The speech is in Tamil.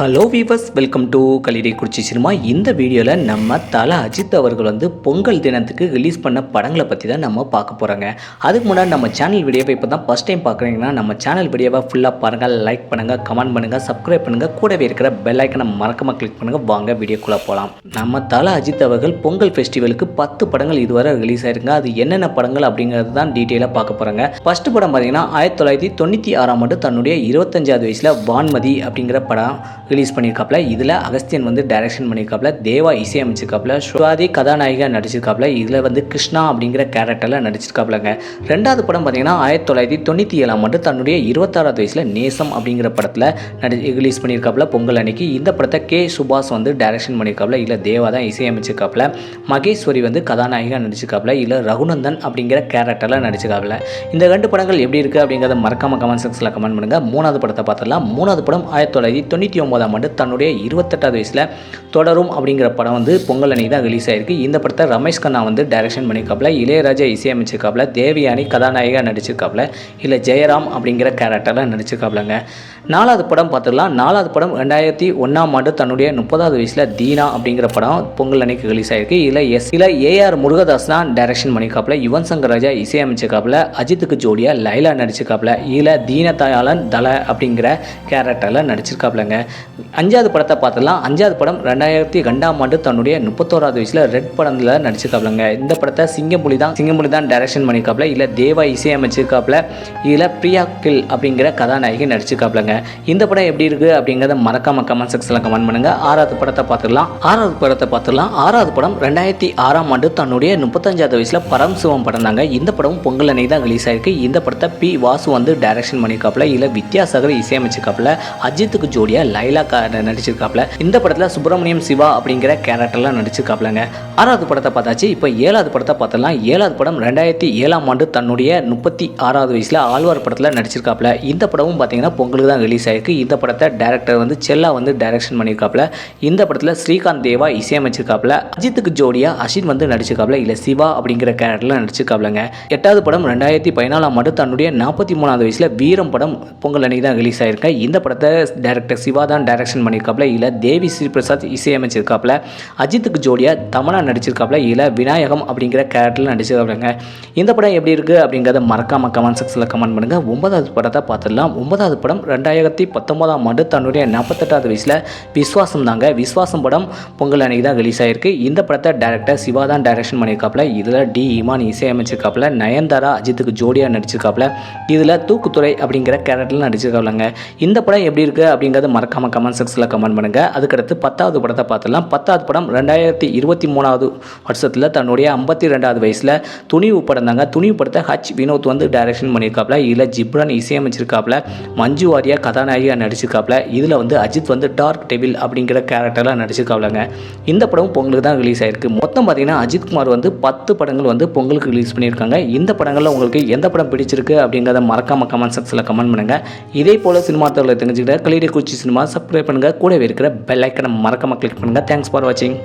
Hello viewers welcome to Kallidaikurichi cinema இந்த வீடியோவில் நம்ம தல அஜித் அவர்கள் வந்து பொங்கல் தினத்துக்கு ரிலீஸ் பண்ண படங்களை பற்றி தான் நம்ம பார்க்க போகிறோங்க அதுக்கு முன்னாடி நம்ம சேனல் வீடியோவை இப்போ தான் ஃபஸ்ட் டைம் பார்க்குறீங்கன்னா நம்ம சேனல் வீடியோவை ஃபுல்லாக பாருங்கள் லைக் பண்ணுங்கள் கமெண்ட் பண்ணுங்கள் சப்ஸ்கிரைப் பண்ணுங்கள் கூடவே இருக்கிற பெல் ஐக்கனை மறக்காமல் கிளிக் பண்ணுங்கள் வாங்க வீடியோக்குள்ளே போகலாம் நம்ம தல அஜித் அவர்கள் பொங்கல் ஃபெஸ்டிவலுக்கு பத்து படங்கள் இதுவரை ரிலீஸ் ஆயிருங்க அது என்னென்ன படங்கள் அப்படிங்கிறது தான் டீட்டெயிலாக பார்க்க போகிறாங்க ஃபஸ்ட்டு படம் பார்த்தீங்கன்னா ஆயிரத்தி தொள்ளாயிரத்தி தொண்ணூற்றி ஆறாம் ஆண்டு தன்னுடைய இருபத்தஞ்சாவது வயசில் வான்மதி அப்படிங்கிற படம் ரிலீஸ் பண்ணியிருக்காப்புல இதில் அகஸ்தியன் வந்து டைரக்ஷன் பண்ணியிருக்காப்ல தேவா இசையமைச்சிருக்காப்புல சுவாதி கதாநாயகா நடிச்சிருக்காப்ல. இதில் வந்து கிருஷ்ணா அப்படிங்கிற கேரக்டரில் நடிச்சிருக்காப்புலங்க ரெண்டாவது படம் பார்த்தீங்கன்னா ஆயிரத்தி தொள்ளாயிரத்தி தொண்ணூற்றி ஏழாம் ஆண்டு தன்னுடைய இருபத்தாறாவது வயசில் நேசம் அப்படிங்கிற படத்தில் நடி ரிலீஸ் பண்ணியிருக்காப்புல பொங்கல் அன்னைக்கு. இந்த படத்தை கே சுபாஷ் வந்து டைரக்ஷன் பண்ணியிருக்காப்புல இல்லை தேவா தான் இசையமைச்சிருக்காப்ல மகேஸ்வரி வந்து கதாநாயகா நடிச்சிருக்காப்புல இல்லை ரகுநந்தன் அப்படிங்கிற கேரக்டரில் நடிச்சிருக்காப்புல இந்த ரெண்டு படங்கள் எப்படி இருக்குது அப்படிங்கிறத மறக்காம கமெண்ட் செக்ஷனில் கமெண்ட் பண்ணுங்கள் மூணாவது படத்தை பார்த்துடலாம். மூணாவது படம் ஆயிரத்தி தொள்ளாயிரத்தி தொண்ணூற்றி ஒம்பது ஒன்பதாம் ஆண்டு தன்னுடைய இருபத்தெட்டாவது வயசில் தொடரும் அப்படிங்கிற படம் வந்து பொங்கல் அன்னைக்கு தான் ரிலீஸ் ஆயிருக்கு. இந்த படத்தை ரமேஷ் கண்ணா வந்து டைரக்ஷன் பண்ணியிருக்காப்புல இளையராஜா இசையமைச்சிருக்காப்புல தேவியானி கதாநாயகா நடிச்சிருக்காப்புல இல்லை ஜெயராம் அப்படிங்கிற கேரக்டரில் நடிச்சிருக்காப்புலங்க. நாலாவது படம் பார்த்துக்கலாம் நாலாவது படம் ரெண்டாயிரத்தி ஒன்றாம் ஆண்டு தன்னுடைய முப்பதாவது வயசில் தீனா அப்படிங்கிற படம் பொங்கல் அன்னைக்கு ரிலீஸ் ஆயிருக்கு. இதில் எஸ் இதில் ஏஆர் முருகதாஸ் தான் டைரக்ஷன் பண்ணியிருக்காப்புல யுவன் சங்கர் ராஜா இசையமைச்சிருக்காப்புல அஜித்துக்கு ஜோடியாக லைலா நடிச்சிருக்காப்புல இதில் தீனதயாளன் தல அப்படிங்கிற கேரக்டரில் நடிச்சிருக்காப்புலங்க. அஞ்சாவது படத்தை பார்த்துக்கலாம் அஞ்சாவது படம் ரெண்டாயிரத்தி ரெண்டாம் ஆண்டு தன்னுடைய முப்பத்தோராவது வயசில் ரெட் படத்தில் நடிச்சிருக்காப்புலங்க. இந்த படத்தை சிங்கமொழி தான் சிங்கமொழி தான் டைரக்ஷன் பண்ணியிருக்காப்புல. இல்லை தேவா இசையமைச்சிருக்காப்புல. இதில் பிரியா கில் அப்படிங்கிற கதாநாயகி நடிச்சிருக்காப்புலங்க. இந்த படம் எப்படி இருக்குது அப்படிங்கிறத மறக்காம கமெண்ட் செக்ஷனில் கமெண்ட் பண்ணுங்கள் ஆறாவது படத்தை பார்த்துடலாம். ஆறாவது படத்தை பார்த்துடலாம். ஆறாவது படம் ரெண்டாயிரத்தி ஆறாம் ஆண்டு தன்னுடைய முப்பத்தஞ்சாவது வயசில் பரம் சிவம் படம் தாங்க. இந்த படம் பொங்கல் அன்னைக்கு தான் ரிலீஸ் ஆயிருக்கு. இந்த படத்தை பி வாசு வந்து டைரக்ஷன் பண்ணியிருக்காப்புல. இல்லை வித்யாசாகர் இசையமைச்சிருக்காப்புல. அஜித்துக்கு ஜோடியாக லைலா கா நடிச்சிருக்காப்புல. இந்த படத்தில் சுப்பிரமணியம் சிவா அப்படிங்கிற கேரக்டர்லாம் நடிச்சிருக்காப்புலங்க. ஆறாவது படத்தை பார்த்தாச்சு. இப்போ ஏழாவது படத்தை பார்த்தலாம் ஏழாவது படம் ரெண்டாயிரத்தி ஏழாம் ஆண்டு தன்னுடைய முப்பத்தி ஆறாவது வயசில் ஆழ்வார் படத்தில் நடிச்சிருக்காப்புல. இந்த படமும் பார்த்தீங்கன்னா பொங்கலுக்கு தான் ரிலீஸ் ஆகிருக்கு இந்த படத்தை டேரக்டர் வந்து செல்லா வந்து டைரக்ஷன் பண்ணியிருக்காப்புல. இந்த படத்தில் ஸ்ரீகாந்த் தேவா இசையமைச்சிருக்காப்புல. அஜித்துக்கு ஜோடியா அஷின் வந்து நடிச்சிருக்காப்புல. இல்லை சிவா அப்படிங்கிற கேரக்டரில் நடிச்சிருக்காப்புலங்க. எட்டாவது படம் ரெண்டாயிரத்தி பதினாலாம் ஆண்டு தன்னுடைய நாற்பத்தி மூணாவது வயசில் வீரம் படம் பொங்கல் அன்னைக்கு தான் ரிலீஸ் ஆயிருக்கு இந்த படத்தை டேரக்டர் சிவா தான் டைரக்ஷன் பண்ணியிருக்காப்புல. இல்லை தேவி ஸ்ரீபிரசாத் இசையமைச்சிருக்காப்புல. அஜித்துக்கு ஜோடியா தமனா நடிச்சிருக்காப்புல. இல்லை விநாயகம் அப்படிங்கிற கேரக்டரில் நடிச்சிருக்காப்புலங்க. இந்த படம் எப்படி இருக்குது அப்படிங்கிறத மறக்காம கமெண்ட் செக்ஷனில் கமெண்ட் பண்ணுங்கள் ஒன்பதாவது படத்தை பார்த்துடலாம். ஒன்பதாவது படம் ரெண்டாயிரத்தி பத்தொன்பதாம் ஆண்டு தன்னுடைய நாற்பத்தெட்டாவது வயசில் விஸ்வாசம் தாங்க. விஸ்வாசம் படம் பொங்கல் அன்னைக்கு தான் ரிலீஸ் ஆயிருக்கு. இந்த படத்தை டேரக்டர் சிவா தான் டைரக்ஷன் பண்ணியிருக்காப்புல. இதில் டி இமான் இசையமைச்சிருக்காப்புல. நயன்தாரா அஜித்துக்கு ஜோடியாக நடிச்சிருக்காப்புல. இதில் தூக்குத்துறை அப்படிங்கிற கேரக்டரில் நடிச்சிருக்காப்புலங்க. இந்த படம் எப்படி இருக்குது அப்படிங்கிறது மறக்காம கமெண்ட் செக்ஸில் கமெண்ட் பண்ணுங்கள் அதுக்கடுத்து பத்தாவது படத்தை பார்த்துலாம் பத்தாவது படம் ரெண்டாயிரத்தி இருபத்தி மூணாவது வருஷத்தில் தன்னுடைய ஐம்பத்தி ரெண்டாவது வயசில் துணிவு படம் தாங்க. துணிவு படத்தை ஹச் வினோத் வந்து டைரக்ஷன் பண்ணியிருக்காப்புல. இதில் ஜிப்ரான் இசையமைச்சிருக்காப்புல. மஞ்சு வாரியா கதாநாயகியாக நடிச்சிருக்காப்புல இதில் வந்து அஜித் வந்து டார்க் டெபிள் அப்படிங்கிற கேரக்டரில் நடிச்சிருக்காப்லங்க. இந்த படம் பொங்கலுக்கு தான் ரிலீஸ் ஆயிருக்கு. மொத்தம் பார்த்தீங்கன்னா அஜித் குமார் வந்து பத்து படங்கள் வந்து பொங்கலுக்கு ரிலீஸ் பண்ணியிருக்காங்க. இந்த படங்களில் உங்களுக்கு எந்த படம் பிடிச்சிருக்கு அப்படிங்கிறத மறக்காம கமெண்ட் செக்ஷனில் கமெண்ட் பண்ணுங்கள் இதே போல் சினிமா தகவலை தெரிஞ்சுக்கிட்ட கலிடை குச்சி சினிமா சப்ஸ்கிரைப் பண்ணுங்கள் கூடவே இருக்கிற பெல் ஐக்கனை மறக்காம கிளிக் பண்ணுங்கள் தேங்க்ஸ் ஃபார் வாட்சிங்